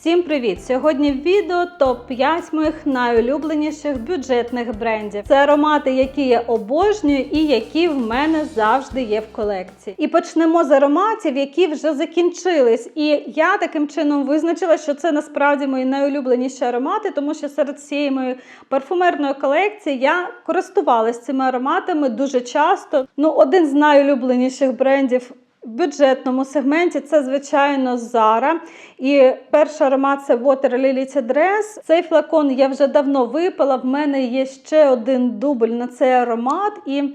Всім привіт! Сьогодні в відео топ-5 моїх найулюбленіших бюджетних брендів. Це аромати, які я обожнюю і які в мене завжди є в колекції. І почнемо з ароматів, які вже закінчились. І я таким чином визначила, що це насправді мої найулюбленіші аромати, тому що серед всієї моєї парфумерної колекції я користувалась цими ароматами дуже часто. Ну, один з найулюбленіших брендів. Бюджетному сегменті це, звичайно, Зара. І перший аромат це Water Lily Dress. Цей флакон я вже давно випила. В мене є ще один дубль на цей аромат, і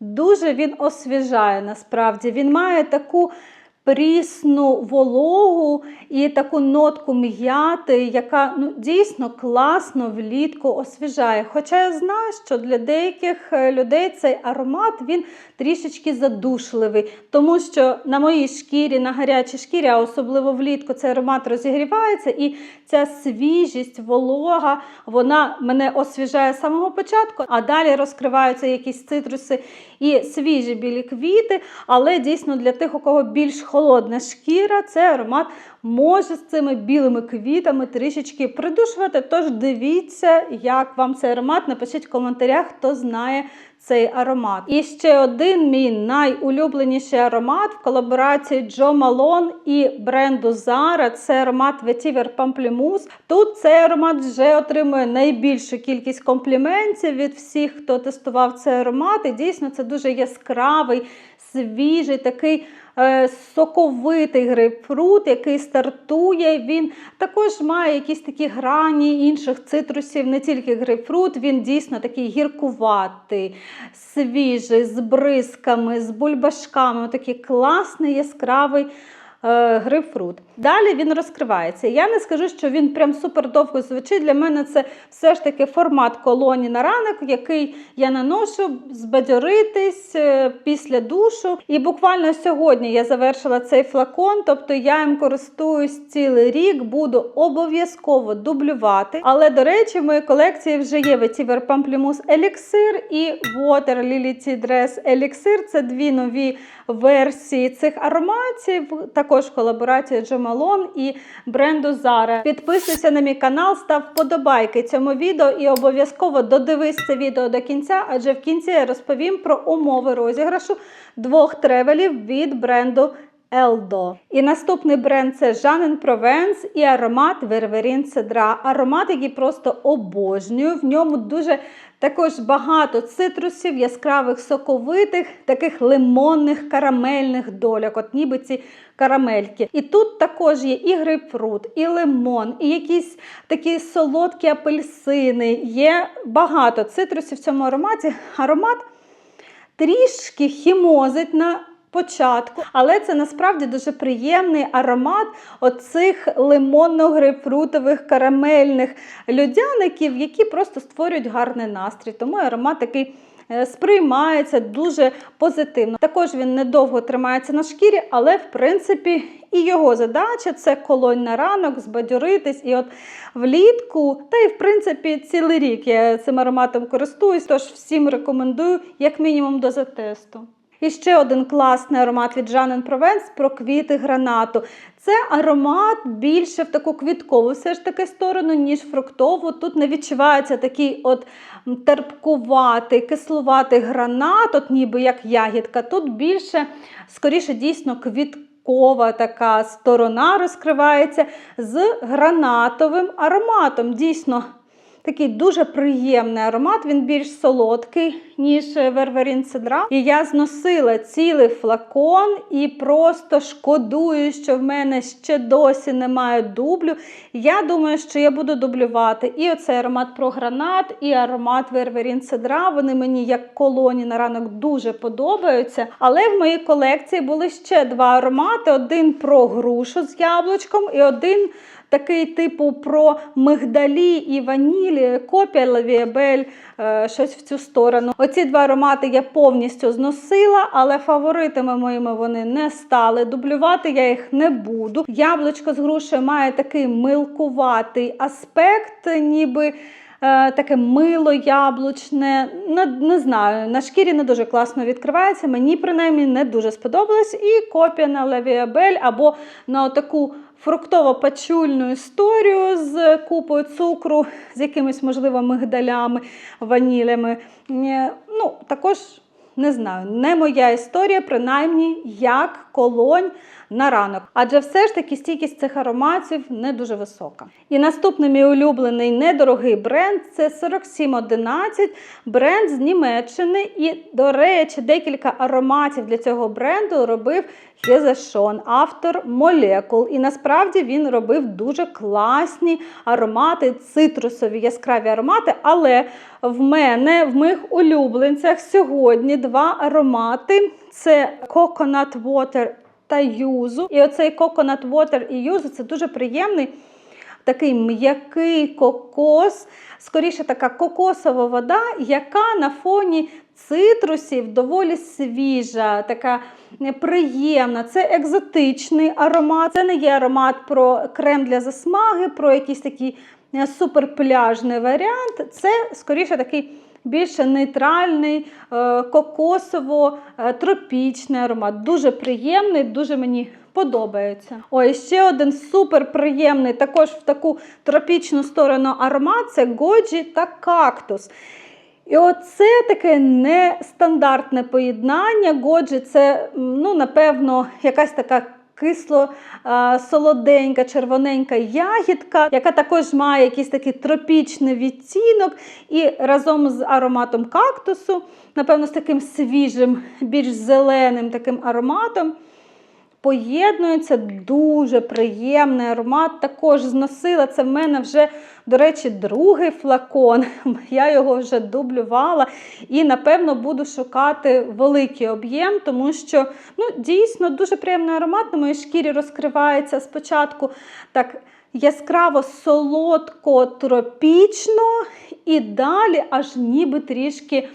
дуже він освіжає насправді. Він має таку прісну вологу і таку нотку м'яти, яка ну, дійсно класно влітку освіжає. Хоча я знаю, що для деяких е, людей цей аромат він трішечки задушливий, тому що на моїй шкірі, на гарячій шкірі, а особливо влітку, цей аромат розігрівається, і ця свіжість, волога, вона мене освіжає з самого початку, а далі розкриваються якісь цитруси і свіжі білі квіти. Але дійсно для тих, у кого більш холодна шкіра, цей аромат може з цими білими квітами трішечки придушувати. Тож дивіться, як вам цей аромат. Напишіть в коментарях, хто знає цей аромат. І ще один мій найулюбленіший аромат в колаборації Джо Малон і бренду Zara. Це аромат Vetiver Pamplemousse. Тут цей аромат вже отримує найбільшу кількість компліментів від всіх, хто тестував цей аромат. І дійсно це дуже яскравий, свіжий такий. Е, Соковитий грейпфрут, який стартує, він також має якісь такі грані інших цитрусів, не тільки грейпфрут, він дійсно такий гіркуватий, свіжий, з бризками, з бульбашками. Такий класний, яскравий е, грейпфрут. Далі він розкривається. Я не скажу, що він прям супер довго звучить. Для мене це все ж таки формат колоні на ранок, який я наношу збадьоритись е, після душу. І буквально сьогодні я завершила цей флакон, тобто я їм користуюсь цілий рік, буду обов'язково дублювати. Але, до речі, в моїй колекції вже є Vetiver Pamplemousse Elixir і Water Lily Tea Dress Elixir. Це дві нові версії цих ароматів, також колаборація Джо Малон і бренду Zara. Підписуйся на мій канал, став вподобайки цьому відео і обов'язково додивись це відео до кінця, адже в кінці я розповім про умови розіграшу двох тревелів від бренду Елдо. І наступний бренд це Жанен Провенс і аромат Верверін Цедра. Аромат, який просто обожнюю. В ньому дуже також багато цитрусів, яскравих соковитих, таких лимонних, карамельних доляк, от ніби ці карамельки. І тут також є і грейпфрут, і лимон, і якісь такі солодкі апельсини. Є багато цитрусів в цьому ароматі. Аромат трішки хімозить на початку, але це насправді дуже приємний аромат оцих лимонно-грейпфрутових карамельних людяників, які просто створюють гарний настрій. Тому аромат такий. е, Сприймається дуже позитивно. Також він недовго тримається на шкірі, але в принципі і його задача це колонь на ранок, збадьоритись. І от влітку, та й в принципі цілий рік я цим ароматом користуюсь, тож всім рекомендую як мінімум до затесту. І ще один класний аромат від Жанен Провенс про квіти гранату. Це аромат більше в таку квіткову все ж таки сторону, ніж фруктову. Тут не відчувається такий от терпкуватий, кислуватий гранат, от ніби як ягідка. Тут більше, скоріше, дійсно квіткова така сторона розкривається з гранатовим ароматом. Дійсно. Такий дуже приємний аромат, він більш солодкий, ніж Верверін Цедра. І я зносила цілий флакон і просто шкодую, що в мене ще досі немає дублю. Я думаю, що я буду дублювати і оцей аромат про гранат, і аромат Верверін Цедра. Вони мені як колоні на ранок дуже подобаються. Але в моїй колекції були ще два аромати: один про грушу з яблучком і один такий типу про мигдалі і ванілі, копія Лавіабель, щось в цю сторону. Оці два аромати я повністю зносила, але фаворитами моїми вони не стали. Дублювати я їх не буду. Яблучко з грушею має такий милкуватий аспект, ніби. е, Таке мило яблучне, не, не знаю, на шкірі не дуже класно відкривається. Мені принаймні не дуже сподобалось. І копія на Левіабель або на таку фруктово-пачульну історію з купою цукру, з якимись, можливо, мигдалями, ванілями. Е, Ну, також не знаю, не моя історія, принаймні як колонь на ранок. Адже все ж таки стійкість цих ароматів не дуже висока. І наступний мій улюблений недорогий бренд це 4711, бренд з Німеччини. І, до речі, декілька ароматів для цього бренду робив Хезешон, автор молекул. І насправді він робив дуже класні аромати, цитрусові яскраві аромати. Але в мене, в моїх улюбленцях сьогодні два аромати: це Coconut Water та юзу. І оцей Coconut Water і юзу це дуже приємний. Такий м'який кокос, скоріше така кокосова вода, яка на фоні цитрусів доволі свіжа, така приємна. Це екзотичний аромат. Це не є аромат про крем для засмаги, про якийсь такий е, суперпляжний варіант. Це скоріше такий більше нейтральний, е, кокосово-тропічний аромат. Дуже приємний, дуже мені подобається. Ой, ще один супер приємний, також в таку тропічну сторону аромат це годжі та кактус. І оце таке нестандартне поєднання. Годжі це, ну, напевно, якась така кисло солоденька, червоненька ягідка, яка також має якийсь такий тропічний відтінок. І разом з ароматом кактусу, напевно, з таким свіжим, більш зеленим таким ароматом. Поєднується дуже приємний аромат. Також зносила це в мене вже, до речі, другий флакон. Я його вже дублювала і, напевно, буду шукати великий об'єм, тому що ну, дійсно дуже приємний аромат на моїй шкірі розкривається спочатку так яскраво солодко, тропічно, і далі аж ніби трішки.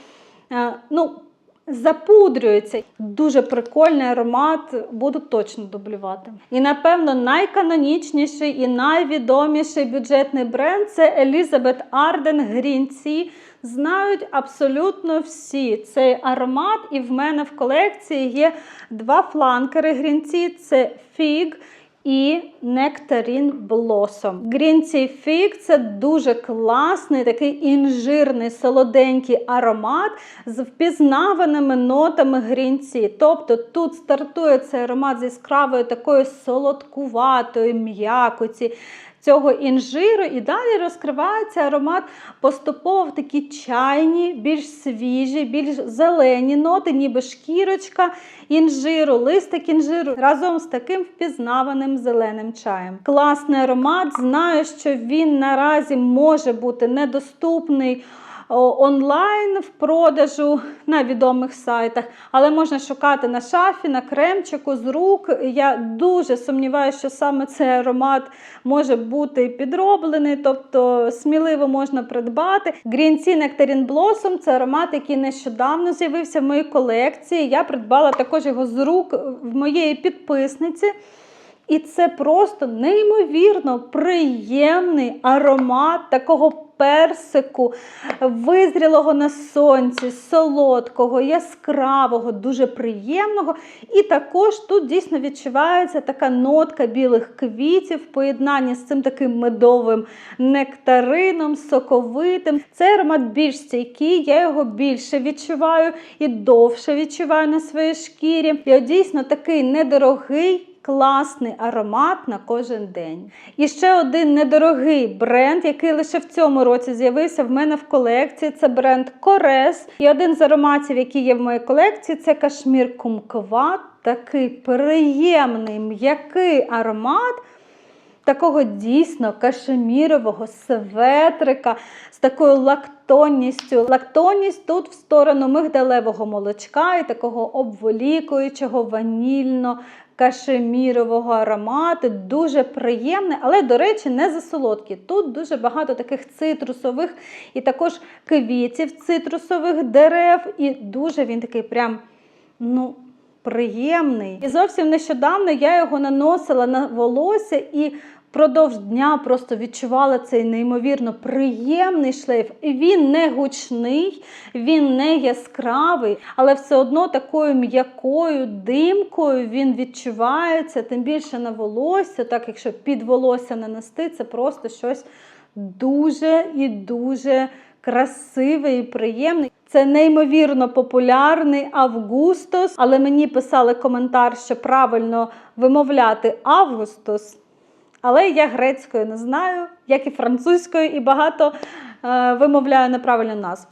е, ну, Запудрюється. Дуже прикольний аромат, буду точно дублювати. І, напевно, найканонічніший і найвідоміший бюджетний бренд це Arden Green Tea. Знають абсолютно всі цей аромат, і в мене в колекції є два фланкери Tea. Це Fig і нектарін блосом. Грінці фік – це дуже класний, такий інжирний, солоденький аромат з впізнаваними нотами грінці. Тобто тут стартує цей аромат з яскравою такою солодкуватою м'якоті. Цього інжиру і далі розкривається аромат поступово в такі чайні, більш свіжі, більш зелені ноти, ніби шкірочка інжиру, листик інжиру разом з таким впізнаваним зеленим чаєм. Класний аромат. Знаю, що він наразі може бути недоступний онлайн в продажу на відомих сайтах, але можна шукати на шафі, на кремчику з рук. Я дуже сумніваюся, що саме цей аромат може бути підроблений, тобто сміливо можна придбати. Green Tea Nectarine Blossom – це аромат, який нещодавно з'явився в моїй колекції. Я придбала також його з рук в моєї підписниці. І це просто неймовірно приємний аромат такого персику, визрілого на сонці, солодкого, яскравого, дуже приємного. І також тут дійсно відчувається така нотка білих квітів в поєднанні з цим таким медовим нектарином, соковитим. Цей аромат більш стійкий, я його більше відчуваю і довше відчуваю на своїй шкірі. І от дійсно такий недорогий класний аромат на кожен день. І ще один недорогий бренд, який лише в цьому році з'явився в мене в колекції. Це бренд Корес. І один з ароматів, який є в моїй колекції, це кашмір кумкват. Такий приємний, м'який аромат. Такого дійсно кашемірового светрика з такою лактонністю. Лактонність тут в сторону мигдалевого молочка і такого обволікуючого ванільно кашемірового аромату, дуже приємний, але, до речі, не засолодкий. Тут дуже багато таких цитрусових і також квітів цитрусових дерев, і дуже він такий прям, ну, приємний. І зовсім нещодавно я його наносила на волосся і впродовж дня просто відчувала цей неймовірно приємний шлейф. Він не гучний, він не яскравий, але все одно такою м'якою димкою він відчувається, тим більше на волосся, так якщо під волосся нанести, це просто щось дуже і дуже красивий і приємний. Це неймовірно популярний Августос, але мені писали коментар, що правильно вимовляти Августос. Але я грецькою не знаю, як і французькою, і багато е, вимовляю неправильну назву.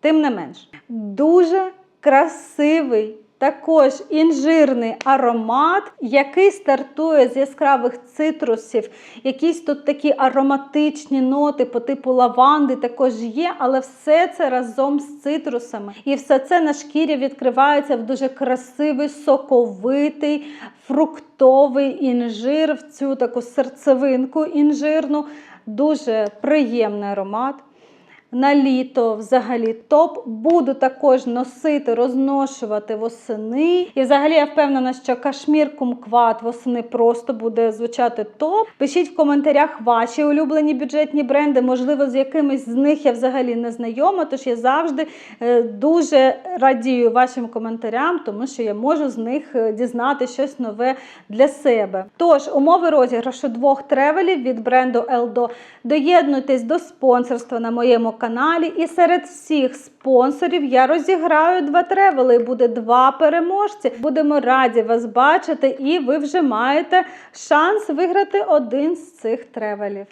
Тим не менш, дуже красивий, також інжирний аромат, який стартує з яскравих цитрусів. Якісь тут такі ароматичні ноти по типу лаванди також є, але все це разом з цитрусами. І все це на шкірі відкривається в дуже красивий, соковитий, фруктовий інжир, в цю таку серцевинку інжирну. Дуже приємний аромат. На літо взагалі топ. Буду також носити, розношувати восени. І взагалі я впевнена, що кашмір кумкват восени просто буде звучати топ. Пишіть в коментарях ваші улюблені бюджетні бренди. Можливо, з якимись з них я взагалі не знайома. Тож я завжди е, дуже радію вашим коментарям, тому що я можу з них е, дізнати щось нове для себе. Тож, умови розіграшу двох тревелів від бренду Eldo. Доєднуйтесь до спонсорства на моєму каналі. І серед всіх спонсорів я розіграю два тревели. Буде два переможці. Будемо раді вас бачити, і ви вже маєте шанс виграти один з цих тревелів.